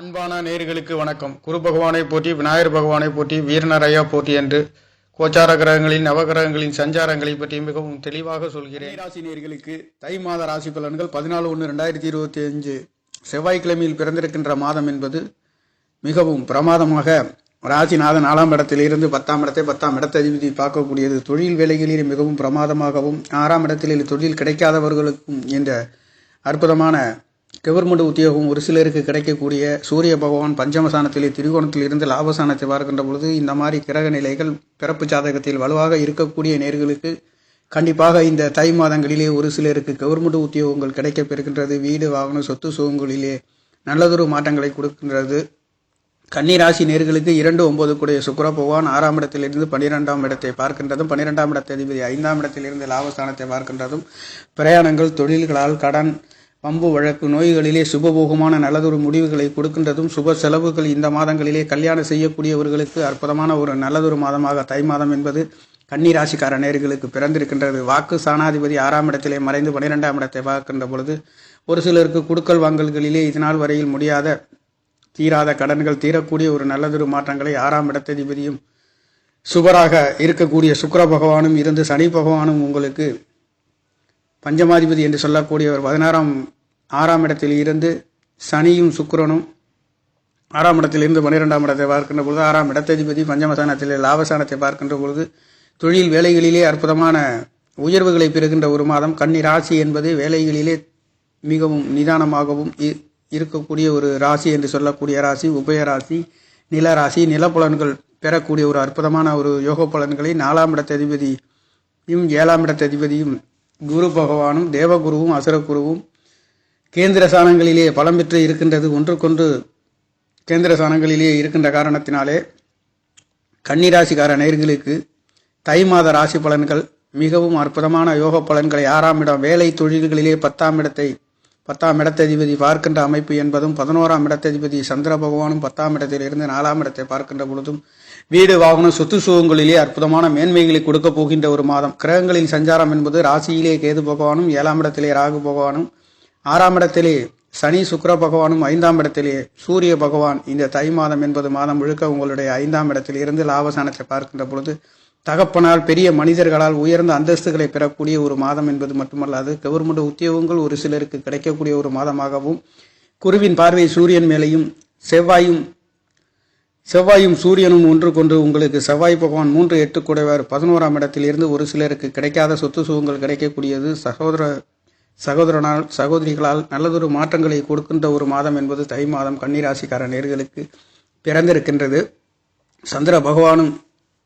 அன்பான நேர்களுக்கு வணக்கம். குரு பகவானை போற்றி விநாயகர் பகவானை போற்றி வீரநரையா போற்றி என்று கோச்சார கிரகங்களின் நவகிரகங்களின் சஞ்சாரங்களை பற்றி மிகவும் தெளிவாக சொல்கிறேன். ராசி நேர்களுக்கு தை மாத ராசி பலன்கள் பதினாலு ஒன்று ரெண்டாயிரத்தி இருபத்தி அஞ்சு. செவ்வாய்க்கிழமையில் பிறந்திருக்கின்ற மாதம் என்பது மிகவும் பிரமாதமாக ராசிநாதன் நாலாம் இடத்திலிருந்து பத்தாம் இடத்தை பத்தாம் இடத்ததிபதி பார்க்கக்கூடியது. தொழில் வேலைகளில் மிகவும் பிரமாதமாகவும் ஆறாம் இடத்தில் தொழில் கிடைக்காதவர்களுக்கும் என்ற அற்புதமான கவர்மெண்ட் உத்தியோகம் ஒரு சிலருக்கு கிடைக்கக்கூடிய சூரிய பகவான் பஞ்சமசானத்திலே திரிகோணத்தில் இருந்து லாபசானத்தை பார்க்கின்ற பொழுது இந்த மாதிரி கிரக நிலைகள் பிறப்பு ஜாதகத்தில் வலுவாக இருக்கக்கூடிய நேர்களுக்கு கண்டிப்பாக இந்த தை மாதங்களிலே ஒரு சிலருக்கு கவர்மெண்ட் உத்தியோகங்கள் கிடைக்கப்பெறுகின்றது வீடு வாகனம் சொத்து சுகங்களிலே நல்லதொரு மாற்றங்களை கொடுக்கின்றது. கன்னிராசி நேர்களுக்கு இரண்டு ஒன்பது கூடிய சுக்கர பகவான் ஆறாம் இடத்திலிருந்து பன்னிரெண்டாம் இடத்தை பார்க்கின்றதும் பன்னிரெண்டாம் இடத்தை அதிபதி ஐந்தாம் இடத்திலிருந்து லாபஸ்தானத்தை பார்க்கின்றதும் பிரயாணங்கள் தொழில்களால் கடன் பம்பு வழக்கு நோய்களிலே சுபபோகமான நல்லதொரு முடிவுகளை கொடுக்கின்றதும் சுப செலவுகள் இந்த மாதங்களிலே கல்யாணம் செய்யக்கூடியவர்களுக்கு அற்புதமான ஒரு நல்லதொரு மாதமாக தை மாதம் என்பது கன்னிராசிக்கார நேர்களுக்கு பிறந்திருக்கின்றது. வாக்கு சாணாதிபதி ஆறாம் இடத்திலே மறைந்து பனிரெண்டாம் இடத்தை பார்க்கின்ற பொழுது ஒரு சிலருக்கு குடுக்கல் வாங்கல்களிலே இதனால் வரையில் முடியாத தீராத கடன்கள் தீரக்கூடிய ஒரு நல்லதொரு மாற்றங்களை ஆறாம் இடத்ததிபதியும் சுபராக இருக்கக்கூடிய சுக்கர பகவானும் இருந்து சனி பகவானும் உங்களுக்கு பஞ்சமாதிபதி என்று சொல்லக்கூடிய ஒரு பதினாறாம் ஆறாம் இடத்தில் இருந்து சனியும் சுக்கிரனும் ஆறாம் இடத்திலிருந்து பன்னிரெண்டாம் இடத்தை பார்க்கின்ற பொழுது ஆறாம் இடத்ததிபதி பஞ்சமசானத்தில் லாபசானத்தை பார்க்கின்ற பொழுது தொழில் வேலைகளிலே அற்புதமான உயர்வுகளை பெறுகின்ற ஒரு மாதம். கன்னி ராசி என்பது வேலைகளிலே மிகவும் நிதானமாகவும் இ- இருக்கக்கூடிய ஒரு ராசி என்று சொல்லக்கூடிய ராசி. உபய ராசி நில ராசி. நிலப்புலன்கள் பெறக்கூடிய ஒரு அற்புதமான ஒரு யோக பலன்களை நாலாம் இடத்ததிபதியும் ஏழாம் இடத்ததிபதியும் குரு பகவானும் தேவகுருவும் அசுரகுருவும் கேந்திர சாணங்களிலே பலம் பெற்று இருக்கின்றது ஒன்றுக்கொன்று கேந்திர சாணங்களிலே இருக்கின்ற காரணத்தினாலே கன்னிராசிக்கார நேர்களுக்கு தை மாத ராசி பலன்கள் மிகவும் அற்புதமான யோக பலன்களை ஆறாம் இடம் வேலை தொழில்களிலே பத்தாம் இடத்தை பத்தாம் இடத்ததிபதி பார்க்கின்ற அமைப்பு என்பதும் பதினோராம் இடத்ததிபதி சந்திர பகவானும் பத்தாம் இடத்திலிருந்து நாலாம் இடத்தை பார்க்கின்ற பொழுதும் வீடு வாகனம் சொத்து சுகங்களிலே அற்புதமான மேன்மைகளை கொடுக்க போகின்ற ஒரு மாதம். கிரகங்களின் சஞ்சாரம் என்பது ராசியிலே கேது பகவானும் ஏழாம் இடத்திலே ராகு பகவானும் ஆறாம் இடத்திலே சனி சுக்கர பகவானும் ஐந்தாம் இடத்திலே சூரிய பகவான் இந்த தை மாதம் என்பது மாதம் முழுக்க உங்களுடைய ஐந்தாம் இடத்தில் இருந்து லாபசானத்தை பார்க்கின்ற பொழுது தகப்பனால் பெரிய மனிதர்களால் உயர்ந்த அந்தஸ்துகளை பெறக்கூடிய ஒரு மாதம் என்பது மட்டுமல்லாது கவர்மெண்ட் உத்தியோகங்கள் ஒரு சிலருக்கு கிடைக்கக்கூடிய ஒரு மாதமாகவும் குருவின் பார்வை சூரியன் மேலேயும் செவ்வாயும் செவ்வாயும் சூரியனும் ஒன்று கொண்டு உங்களுக்கு செவ்வாய் பகவான் மூன்று எட்டு கூடவர் பதினோராம் இடத்தில் இருந்து ஒரு சிலருக்கு கிடைக்காத சொத்து சுகங்கள் கிடைக்கக்கூடியது சகோதர சகோதரனால் சகோதரிகளால் நல்லதொரு மாற்றங்களை கொடுக்கின்ற ஒரு மாதம் என்பது தை மாதம் கன்னிராசிக்கார நேர்களுக்கு பிறந்திருக்கின்றது. சந்திர பகவானும்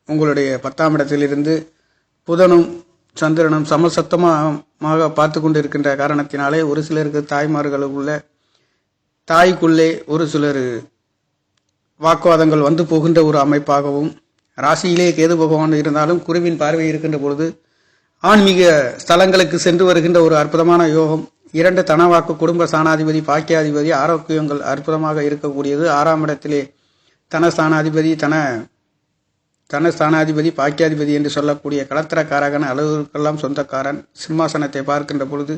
உங்களுடைய பத்தாம் இடத்திலிருந்து புதனும் சந்திரனும் சமசத்தமாக பார்த்து கொண்டிருக்கின்ற காரணத்தினாலே ஒரு சிலருக்கு தாய்மார்களுக்குள்ள தாய்க்குள்ளே ஒரு சிலர் வாக்குவாதங்கள் வந்து போகின்ற ஒரு அமைப்பாகவும் ராசியிலே கேது பகவான் இருந்தாலும் குருவின் பார்வை இருக்கின்ற பொழுது ஆன்மீக ஸ்தலங்களுக்கு சென்று வருகின்ற ஒரு அற்புதமான யோகம் இரண்டு தனவாக்கு குடும்ப சாணாதிபதி பாக்கியாதிபதி ஆரோக்கியங்கள் அற்புதமாக இருக்கக்கூடியது. ஆறாம் இடத்திலே தனஸ்தானாதிபதி தன தனஸ்தானாதிபதி பாக்கியாதிபதி என்று சொல்லக்கூடிய களத்திரக்காரகன் அளவுக்கெல்லாம் சொந்தக்காரன் சிம்மாசனத்தை பார்க்கின்ற பொழுது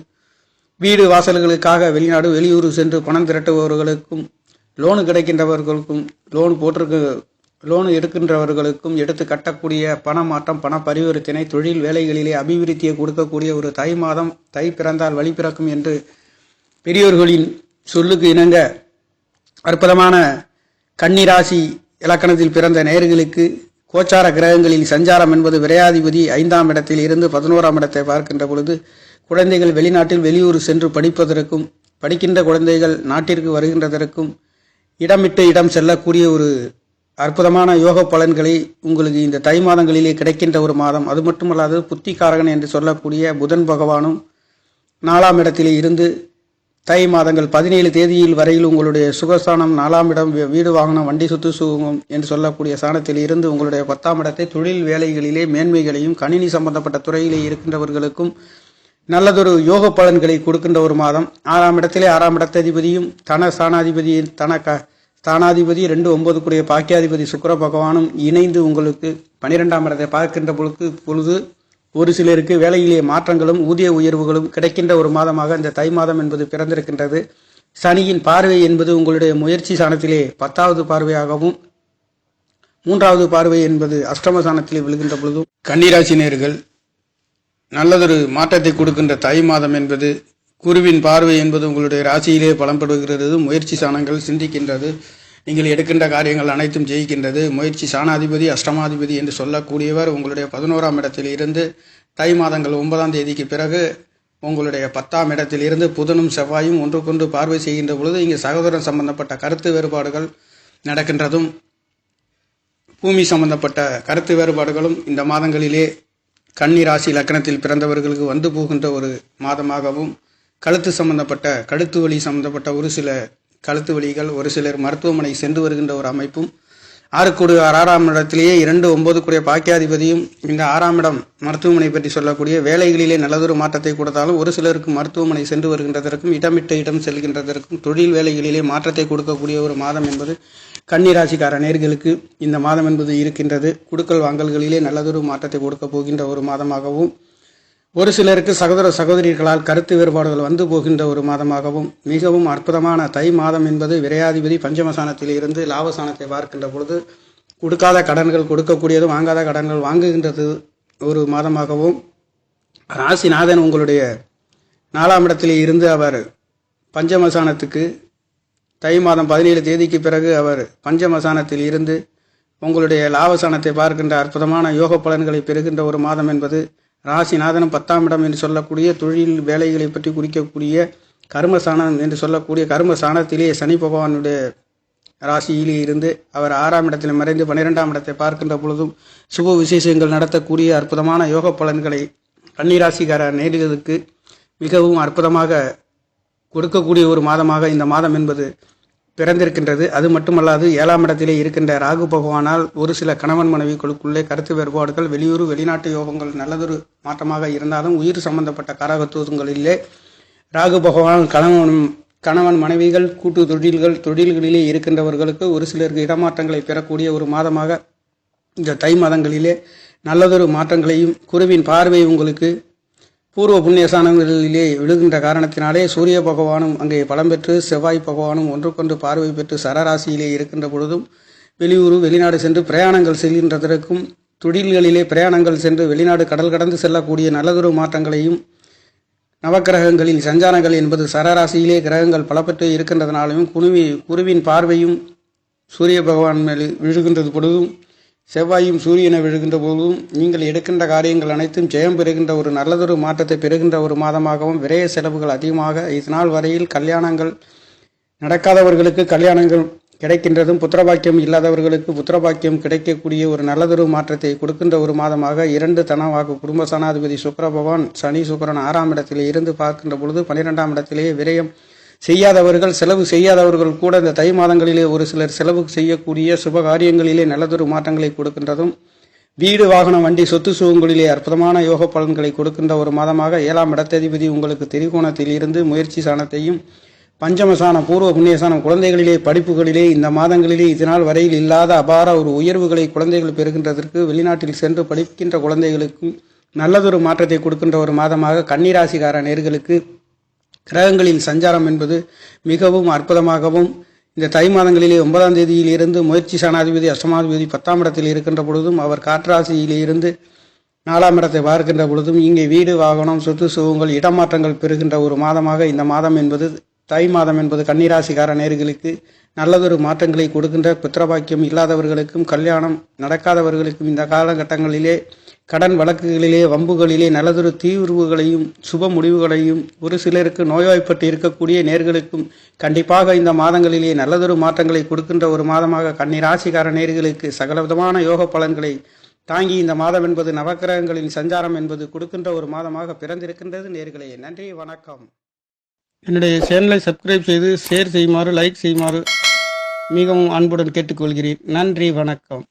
வீடு வாசல்களுக்காக வெளிநாடு வெளியூர் சென்று பணம் திரட்டுபவர்களுக்கும் லோனு கிடைக்கின்றவர்களுக்கும் லோன் போட்டிருக்க லோன் எடுக்கின்றவர்களுக்கும் எடுத்து கட்டக்கூடிய பண மாற்றம் பண பரிவர்த்தனை தொழில் வேலைகளிலே அபிவிருத்தியை கொடுக்கக்கூடிய ஒரு தை மாதம் தை பிறந்தால் வழி பிறக்கும் என்று பெரியோர்களின் சொல்லுக்கு இணங்க அற்புதமான கன்னிராசி இலக்கணத்தில் பிறந்த நேயர்களுக்கு கோச்சார கிரகங்களில் சஞ்சாரம் என்பது விரையாதிபதி ஐந்தாம் இடத்தில் இருந்து பதினோராம் இடத்தை பார்க்கின்ற பொழுது குழந்தைகள் வெளிநாட்டில் வெளியூர் சென்று படிப்பதற்கும் படிக்கின்ற குழந்தைகள் நாட்டிற்கு வருகின்றதற்கும் இடமிட்டு இடம் செல்லக்கூடிய ஒரு அற்புதமான யோக பலன்களை உங்களுக்கு இந்த தை மாதங்களிலே கிடைக்கின்ற ஒரு மாதம். அது மட்டுமல்லாது புத்திகாரகன் என்று சொல்லக்கூடிய புதன் பகவானும் நாலாம் இடத்திலே இருந்து தை மாதங்கள் பதினேழு தேதியில் வரையில் உங்களுடைய சுகஸ்தானம் நாலாம் இடம் வீடு வாகனம் வண்டி சொத்து சுகம் என்று சொல்லக்கூடிய ஸ்தானத்தில் இருந்து உங்களுடைய பத்தாம் இடத்தை தொழில் வேலைகளிலே மேன்மைகளையும் கணினி சம்பந்தப்பட்ட துறையிலே இருக்கின்றவர்களுக்கும் நல்லதொரு யோக பலன்களை கொடுக்கின்ற ஒரு மாதம். ஆறாம் இடத்திலே ஆறாம் இடத்ததிபதியும் தன ஸ்தானாதிபதி தன க ஸ்தானாதிபதி ரெண்டு ஒன்பதுக்குரிய பாக்கியாதிபதி சுக்கர பகவானும் இணைந்து உங்களுக்கு பனிரெண்டாம் இடத்தை பார்க்கின்ற பொழுது பொழுது ஒரு சிலருக்கு வேலையிலே மாற்றங்களும் ஊதிய உயர்வுகளும் கிடைக்கின்ற ஒரு மாதமாக இந்த தை மாதம் என்பது பிறந்திருக்கின்றது. சனியின் பார்வை என்பது உங்களுடைய முயற்சி சாணத்திலே பத்தாவது பார்வையாகவும் மூன்றாவது பார்வை என்பது அஷ்டம சாணத்திலே விழுகின்ற பொழுதும் கன்னிராசினியர்கள் நல்லதொரு மாற்றத்தை கொடுக்கின்ற தை மாதம் என்பது குருவின் பார்வை என்பது உங்களுடைய ராசியிலே பலன்படுகிறது முயற்சி சாணங்கள் சிந்திக்கின்றது நீங்கள் எடுக்கின்ற காரியங்கள் அனைத்தும் ஜெயிக்கின்றது முயற்சி சாணாதிபதி அஷ்டமாதிபதி என்று சொல்லக்கூடியவர் உங்களுடைய பதினோராம் இடத்தில் இருந்து தை மாதங்கள் ஒன்பதாம் தேதிக்கு பிறகு உங்களுடைய பத்தாம் இடத்தில் இருந்து புதனும் செவ்வாயும் ஒன்றுக்கொன்று பார்வை செய்கின்ற பொழுது இங்கே சகோதரன் சம்பந்தப்பட்ட கருத்து வேறுபாடுகள் நடக்கின்றதும் பூமி சம்பந்தப்பட்ட கருத்து வேறுபாடுகளும் இந்த மாதங்களிலே கன்னி ராசி லக்கணத்தில் பிறந்தவர்களுக்கு வந்து போகின்ற ஒரு மாதமாகவும் கழுத்து சம்பந்தப்பட்ட கழுத்து வலி சம்பந்தப்பட்ட ஒரு சில கழுத்து வலிகள் ஒரு சிலர் மருத்துவமனை சென்று வருகின்ற ஒரு அமைப்பும் ஆறுக்கூடு ஆறாம் இடத்திலேயே இரண்டு ஒன்பது கூடிய பாக்கியாதிபதியும் இந்த ஆறாம் இடம் மருத்துவமனை பற்றி சொல்லக்கூடிய வேலைகளிலே நல்லதொரு மாற்றத்தை கொடுத்தாலும் ஒரு சிலருக்கு மருத்துவமனை சென்று வருகின்றதற்கும் இடமிட்ட இடம் செல்கின்றதற்கும் தொழில் வேலைகளிலே மாற்றத்தை கொடுக்கக்கூடிய ஒரு மாதம் என்பது கன்னிராசிக்கார நேர்களுக்கு இந்த மாதம் என்பது இருக்கின்றது. குடுக்கல் வாங்கல்களிலே நல்லதொரு மாற்றத்தை கொடுக்க போகின்ற ஒரு மாதமாகவும் ஒரு சிலருக்கு சகோதர சகோதரிகளால் கருத்து வேறுபாடுகள் வந்து போகின்ற ஒரு மாதமாகவும் மிகவும் அற்புதமான தை மாதம் என்பது விரையாதிபதி பஞ்சமசானத்தில் இருந்து லாபசானத்தை பார்க்கின்ற பொழுது கொடுக்காத கடன்கள் கொடுக்கக்கூடியது வாங்காத கடன்கள் வாங்குகின்றது ஒரு மாதமாகவும் ராசிநாதன் உங்களுடைய நாலாம் இடத்திலே இருந்து அவர் பஞ்சமசானத்துக்கு தை மாதம் பதினேழு தேதிக்கு பிறகு அவர் பஞ்சமசானத்தில் இருந்து உங்களுடைய லாபசானத்தை பார்க்கின்ற அற்புதமான யோக பலன்களை பெறுகின்ற ஒரு மாதம் என்பது ராசிநாதனம் பத்தாம் இடம் என்று சொல்லக்கூடிய தொழில் வேலைகளை பற்றி குறிக்கக்கூடிய கர்மசானம் என்று சொல்லக்கூடிய கர்மசானத்திலே சனி பகவானுடைய ராசியிலே இருந்து அவர் ஆறாம் இடத்தில் மறைந்து பன்னிரெண்டாம் இடத்தை பார்க்கின்ற பொழுதும் சுப விசேஷங்கள் நடத்தக்கூடிய அற்புதமான யோக பலன்களை கன்னிராசிக்கார நேர்களுக்கு மிகவும் அற்புதமாக கொடுக்கக்கூடிய ஒரு மாதமாக இந்த மாதம் என்பது பிறந்திருக்கின்றது. அது மட்டுமல்லாது ஏழாம் இடத்திலே இருக்கின்ற ராகு பகவானால் ஒரு சில கணவன் மனைவிகளுக்குள்ளே கருத்து வேறுபாடுகள் வெளியூர் வெளிநாட்டு யோகங்கள் நல்லதொரு மாற்றமாக இருந்தாலும் உயிர் சம்பந்தப்பட்ட காரகத்துவங்களிலே ராகு பகவான் கணவன் கணவன் மனைவிகள் கூட்டு தொழில்கள் தொழில்களிலே இருக்கின்றவர்களுக்கு ஒரு சிலருக்கு இடமாற்றங்களை பெறக்கூடிய ஒரு மாதமாக இந்த தை மாதங்களிலே நல்லதொரு மாற்றங்களையும் குருவின் பார்வை உங்களுக்கு பூர்வ புண்ணியஸ்தானங்களிலே விழுகின்ற காரணத்தினாலே சூரிய பகவானும் அங்கே பலம் பெற்று செவ்வாய் பகவானும் ஒன்றுக்கொன்று பார்வை பெற்று சரராசியிலே இருக்கின்ற பொழுதும் வெளியூர் வெளிநாடு சென்று பிரயாணங்கள் செல்கின்றதற்கும் தொழில்களிலே பிரயாணங்கள் சென்று வெளிநாடு கடல் கடந்து செல்லக்கூடிய நல்லதொரு மாற்றங்களையும் நவக்கிரகங்களில் சஞ்சாரங்கள் என்பது சரராசியிலே கிரகங்கள் பலப்பட்டு இருக்கின்றதனாலும் குருவி குருவின் பார்வையும் சூரிய பகவான் மேல் விழுகின்றது பொழுதும் செவ்வாயும் சூரியனை விழுகின்ற போதும் நீங்கள் எடுக்கின்ற காரியங்கள் அனைத்தும் ஜெயம் பெறுகின்ற ஒரு நல்லதொரு மாற்றத்தை பெறுகின்ற ஒரு மாதமாகவும் விரய செலவுகள் அதிகமாக இதனால் வரையில் கல்யாணங்கள் நடக்காதவர்களுக்கு கல்யாணங்கள் கிடைக்கின்றதும் புத்திரபாக்கியம் இல்லாதவர்களுக்கு புத்திரபாக்கியம் கிடைக்கக்கூடிய ஒரு நல்லதொரு மாற்றத்தை கொடுக்கின்ற ஒரு மாதமாக இரண்டு தனவாக்கு குடும்ப சனாதிபதி சுக்கர பகவான் சனி சுக்கரன் ஆறாம் இடத்திலே இருந்து பார்க்கின்ற பொழுது பன்னிரெண்டாம் இடத்திலேயே விரயம் செய்யாதவர்கள் செலவு செய்யாதவர்கள் கூட இந்த தை மாதங்களிலே ஒரு சிலர் செலவு செய்யக்கூடிய சுப காரியங்களிலே நல்லதொரு மாற்றங்களை கொடுக்கின்றதும் வீடு வாகனம் வண்டி சொத்து சுகங்களிலே அற்புதமான யோக பலன்களை கொடுக்கின்ற ஒரு மாதமாக ஏழாம் இடத்ததிபதி உங்களுக்கு திரிகோணத்தில் இருந்து முயற்சி சாணத்தையும் பஞ்சமசான பூர்வ புண்ணியசானம் குழந்தைகளிலே படிப்புகளிலே இந்த மாதங்களிலே இதனால் வரையில் இல்லாத அபார ஒரு உயர்வுகளை குழந்தைகள் பெறுகின்றதற்கு வெளிநாட்டில் சென்று படிக்கின்ற குழந்தைகளுக்கும் நல்லதொரு மாற்றத்தை கொடுக்கின்ற ஒரு மாதமாக கன்னிராசிகார நேர்களுக்கு கிரகங்களின் சஞ்சாரம் என்பது மிகவும் அற்புதமாகவும் இந்த தை மாதங்களிலே ஒன்பதாம் தேதியில் இருந்து முயற்சி சனாதிபதி அஷ்டமாதிபதி பத்தாம் இடத்தில் இருக்கின்ற பொழுதும் அவர் காற்றாசியிலிருந்து நாலாம் இடத்தை பார்க்கின்ற பொழுதும் இங்கே வீடு வாகனம் சொத்து சுகங்கள் இடமாற்றங்கள் பெறுகின்ற ஒரு மாதமாக இந்த மாதம் என்பது தை மாதம் என்பது கன்னிராசிக்கார நேர்களுக்கு நல்லதொரு மாற்றங்களை கொடுக்கின்ற பித்திரபாக்கியம் இல்லாதவர்களுக்கும் கல்யாணம் நடக்காதவர்களுக்கும் இந்த காலகட்டங்களிலே கடன் வழக்குகளிலே வம்புகளிலே நல்லதொரு தீர்வுகளையும் சுப முடிவுகளையும் ஒரு சிலருக்கு நோய்வாய்ப்பட்டு இருக்கக்கூடிய நேர்களுக்கும் கண்டிப்பாக இந்த மாதங்களிலே நல்லதொரு மாற்றங்களை கொடுக்கின்ற ஒரு மாதமாக கன்னி நேர்களுக்கு சகலவிதமான யோக பலன்களை தாங்கி இந்த மாதம் என்பது நவக்கிரகங்களின் சஞ்சாரம் என்பது கொடுக்கின்ற ஒரு மாதமாக பிறந்திருக்கின்றது நேர்களே. நன்றி வணக்கம். என்னுடைய சேனலை சப்ஸ்கிரைப் செய்து ஷேர் செய்யுமாறு லைக் செய்யுமாறு மிகவும் அன்புடன் கேட்டுக்கொள்கிறேன். நன்றி வணக்கம்.